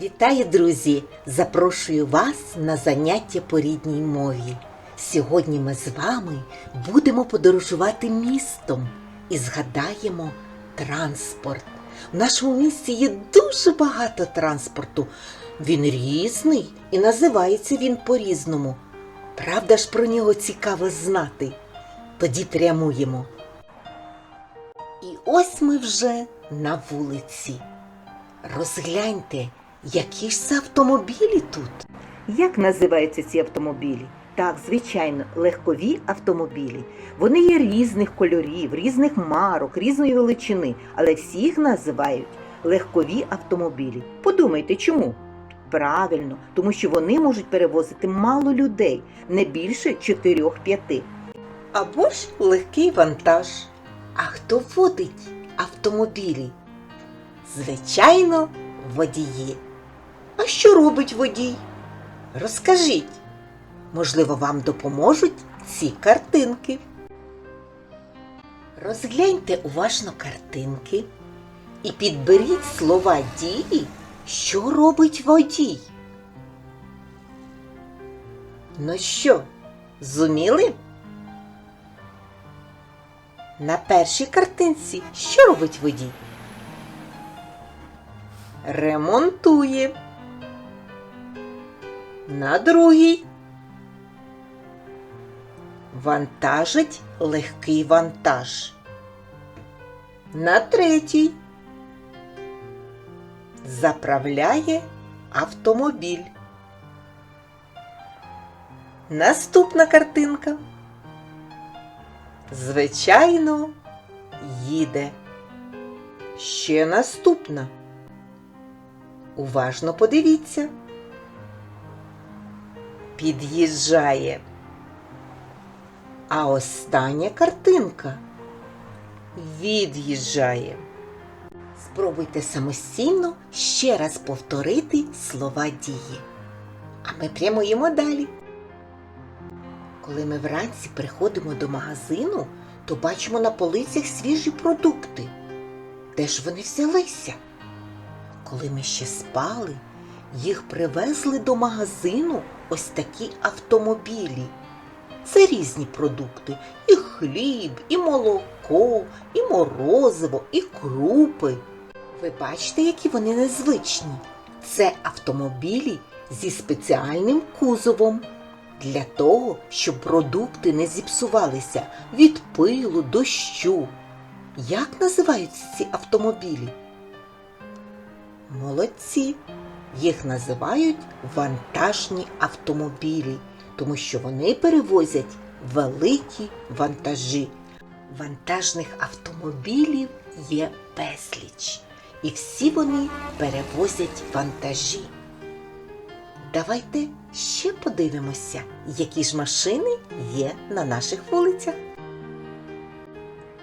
Вітаю, друзі! Запрошую вас на заняття по рідній мові. Сьогодні ми з вами будемо подорожувати містом і згадаємо транспорт. В нашому місті є дуже багато транспорту. Він різний і називається він по-різному. Правда ж про нього цікаво знати? Тоді прямуємо. І ось ми вже на вулиці. Розгляньте, які ж це автомобілі тут. Як називаються ці автомобілі? Так, звичайно, легкові автомобілі. Вони є різних кольорів, різних марок, різної величини, але всіх називають легкові автомобілі. Подумайте, чому? Правильно, тому що вони можуть перевозити мало людей, не більше 4-5. Або ж легкий вантаж. А хто водить автомобілі? Звичайно, водії. А що робить водій? Розкажіть. Можливо, вам допоможуть ці картинки. Розгляньте уважно картинки і підберіть слова дії, що робить водій. Ну що, зуміли? На першій картинці що робить водій? Ремонтує. На другій вантажить легкий вантаж. На третій заправляє автомобіль. Наступна картинка. Звичайно, їде. Ще наступна. Уважно подивіться. Під'їжджає. А остання картинка від'їжджає. Спробуйте самостійно ще раз повторити слова дії. А ми прямуємо далі. Коли ми вранці приходимо до магазину, то бачимо на полицях свіжі продукти. Де ж вони взялися? Коли ми ще спали, їх привезли до магазину ось такі автомобілі. Це різні продукти: і хліб, і молоко, і морозиво, і крупи. Ви бачите, які вони незвичні. Це автомобілі зі спеціальним кузовом для того, щоб продукти не зіпсувалися від пилу, дощу. Як називаються ці автомобілі? Молодці. Їх називають вантажні автомобілі, тому що вони перевозять великі вантажі. Вантажних автомобілів є безліч, і всі вони перевозять вантажі. Давайте ще подивимося, які ж машини є на наших вулицях.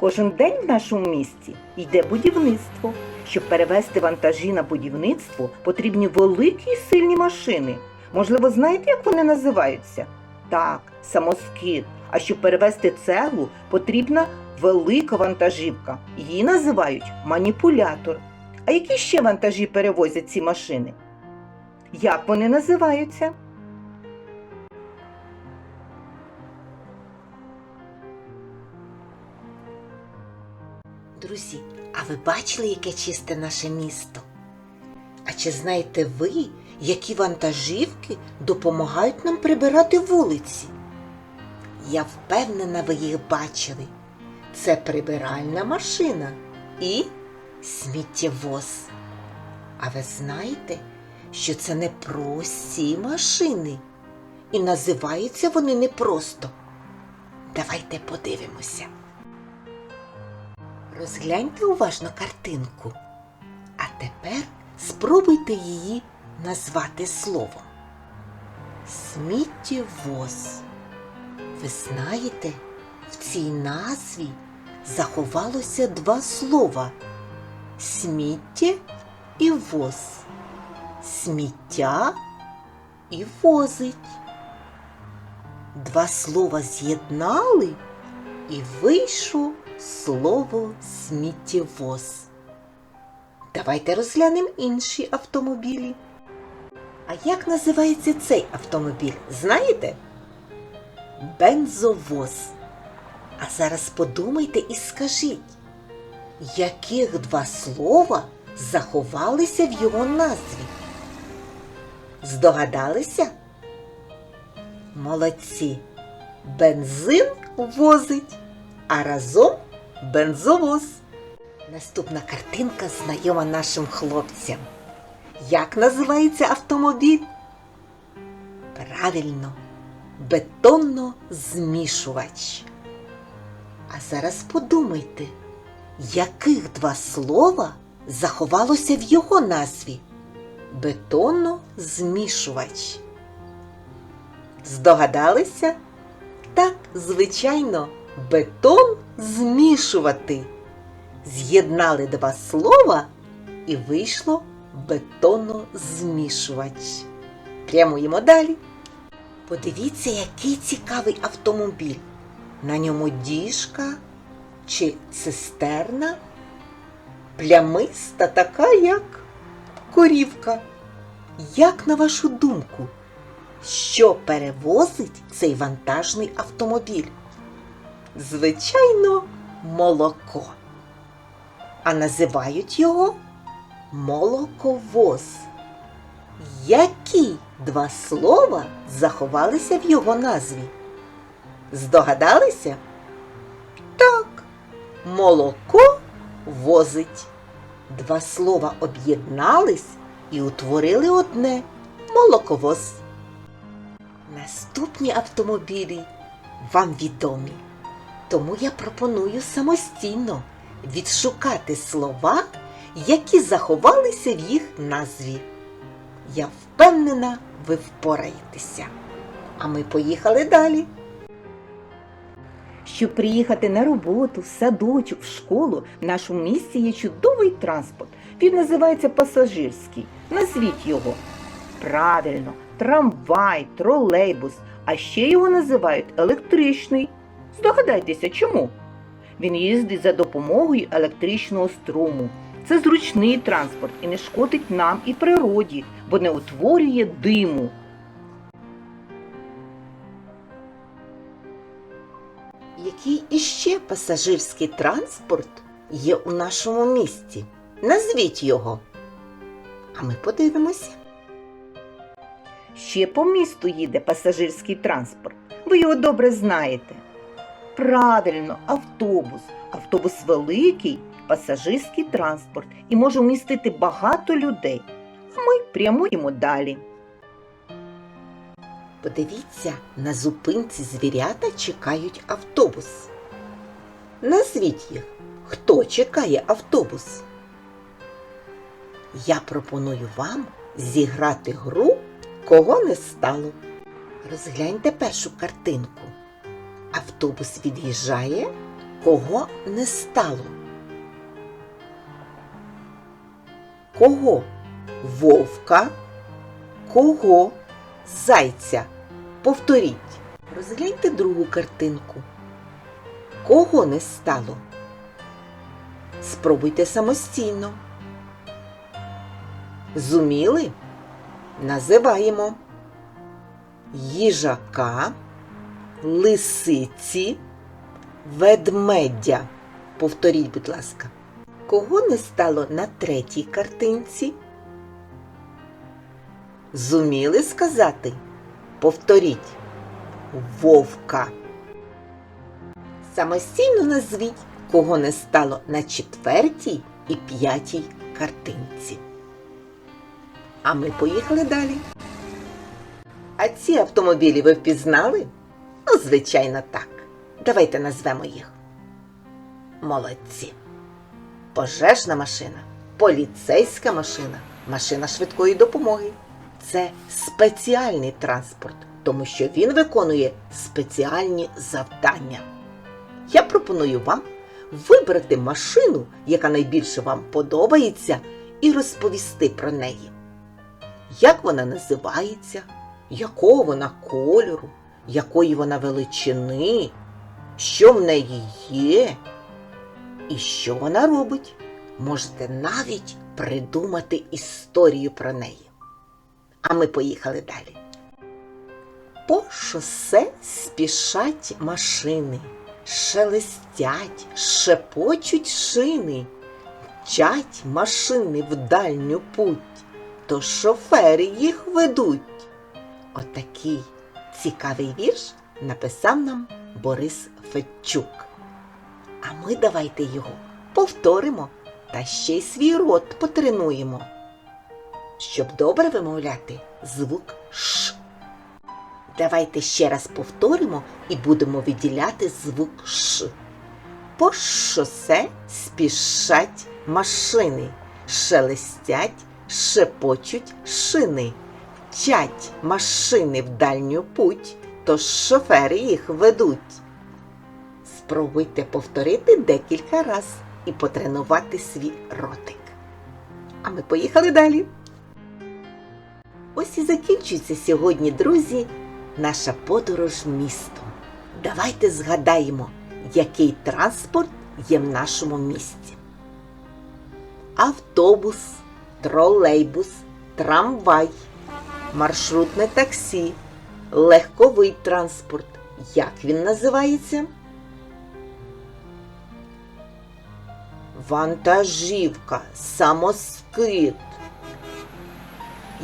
Кожен день в нашому місті йде будівництво. Щоб перевезти вантажі на будівництво, потрібні великі і сильні машини. Можливо, знаєте, як вони називаються? Так, самоскид. А щоб перевезти цеглу, потрібна велика вантажівка. Її називають маніпулятор. А які ще вантажі перевозять ці машини? Як вони називаються? Друзі, а ви бачили, яке чисте наше місто? А чи знаєте ви, які вантажівки допомагають нам прибирати вулиці? Я впевнена, ви їх бачили. Це прибиральна машина і сміттєвоз. А ви знаєте, що це не прості машини, і називаються вони не просто. Давайте подивимося. Розгляньте уважно картинку. А тепер спробуйте її назвати словом. Сміттєвоз. Ви знаєте, в цій назві заховалося два слова сміття і воз. Сміття і возить. Два слова з'єднали і вийшло слово сміттєвоз. Давайте розглянемо інші автомобілі. А як називається цей автомобіль? Знаєте? Бензовоз. А зараз подумайте і скажіть, яких два слова заховалися в його назві? Здогадалися? Молодці. Бензин возить, а разом бензовоз. Наступна картинка знайома нашим хлопцям. Як називається автомобіль? Правильно, бетонно-змішувач. А зараз подумайте, яких два слова заховалося в його назві? Бетонно-змішувач. Здогадалися? Так, звичайно, бетон змішувати. З'єднали два слова і вийшло бетонозмішувач. Прямуємо далі. Подивіться, який цікавий автомобіль. На ньому діжка чи цистерна, плямиста така, як корівка. Як на вашу думку, що перевозить цей вантажний автомобіль? Звичайно, молоко. А називають його молоковоз. Які два слова заховалися в його назві? Здогадалися? Так, молоко возить. Два слова об'єднались і утворили одне молоковоз. Наступні автомобілі вам відомі, тому я пропоную самостійно відшукати слова, які заховалися в їх назві. Я впевнена, ви впораєтеся. А ми поїхали далі. Щоб приїхати на роботу, в садочок, в школу, в нашому місті є чудовий транспорт. Він називається пасажирський. Назвіть його. Правильно, трамвай, тролейбус, а ще його називають електричний. Здогадайтеся, чому? Він їздить за допомогою електричного струму. Це зручний транспорт і не шкодить нам і природі, бо не утворює диму. Який іще пасажирський транспорт є у нашому місті? Назвіть його. А ми подивимося. Ще по місту їде пасажирський транспорт. Ви його добре знаєте. Правильно, автобус. Автобус великий, пасажирський транспорт і може вмістити багато людей. А ми прямуємо далі. Подивіться, на зупинці звірята чекають автобус. Назвіть їх, хто чекає автобус. Я пропоную вам зіграти гру кого не стало. Розгляньте першу картинку. Автобус від'їжджає, кого не стало. Кого? Вовка, кого? Зайця. Повторіть. Розгляньте другу картинку. Кого не стало? Спробуйте самостійно. Зуміли? Називаємо їжака, лисиці, ведмедя. Повторіть, будь ласка. Кого не стало на третій картинці? Зуміли сказати? Повторіть. Вовка. Самостійно назвіть, кого не стало на четвертій і п'ятій картинці. А ми поїхали далі. А ці автомобілі ви впізнали? Ну, звичайно, так. Давайте назвемо їх. Молодці. Пожежна машина, поліцейська машина, машина швидкої допомоги. Це спеціальний транспорт, тому що він виконує спеціальні завдання. Я пропоную вам вибрати машину, яка найбільше вам подобається, і розповісти про неї. Як вона називається, якого вона кольору, якої вона величини, що в неї є і що вона робить. Можете навіть придумати історію про неї. А ми поїхали далі. По шосе спішать машини, шелестять, шепочуть шини, мчать машини в дальню путь, то шофери їх ведуть. Отакий цікавий вірш написав нам Борис Федчук. А ми давайте його повторимо та ще й свій рот потренуємо, щоб добре вимовляти звук Ш. Давайте ще раз повторимо і будемо виділяти звук Ш. По шосе спішать машини, шелестять, шепочуть шини. Мчать машини в дальню путь, тож шофери їх ведуть. Спробуйте повторити декілька раз і потренувати свій ротик. А ми поїхали далі. Ось і закінчується сьогодні, друзі, наша подорож містом. Давайте згадаємо, який транспорт є в нашому місті. Автобус, тролейбус, трамвай, маршрутне таксі, легковий транспорт. Як він називається? Вантажівка, самоскид.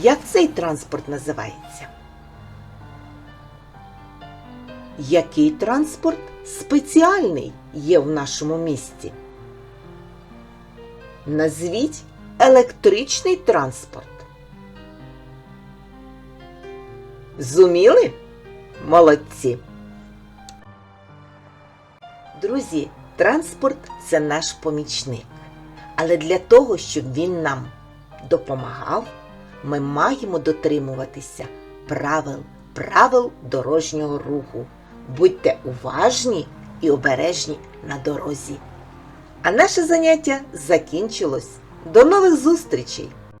Як цей транспорт називається? Який транспорт спеціальний є в нашому місті? Назвіть електричний транспорт. Зуміли? Молодці! Друзі, транспорт це наш помічник. Але для того, щоб він нам допомагав, ми маємо дотримуватися правил, правил дорожнього руху. Будьте уважні і обережні на дорозі. А наше заняття закінчилось. До нових зустрічей!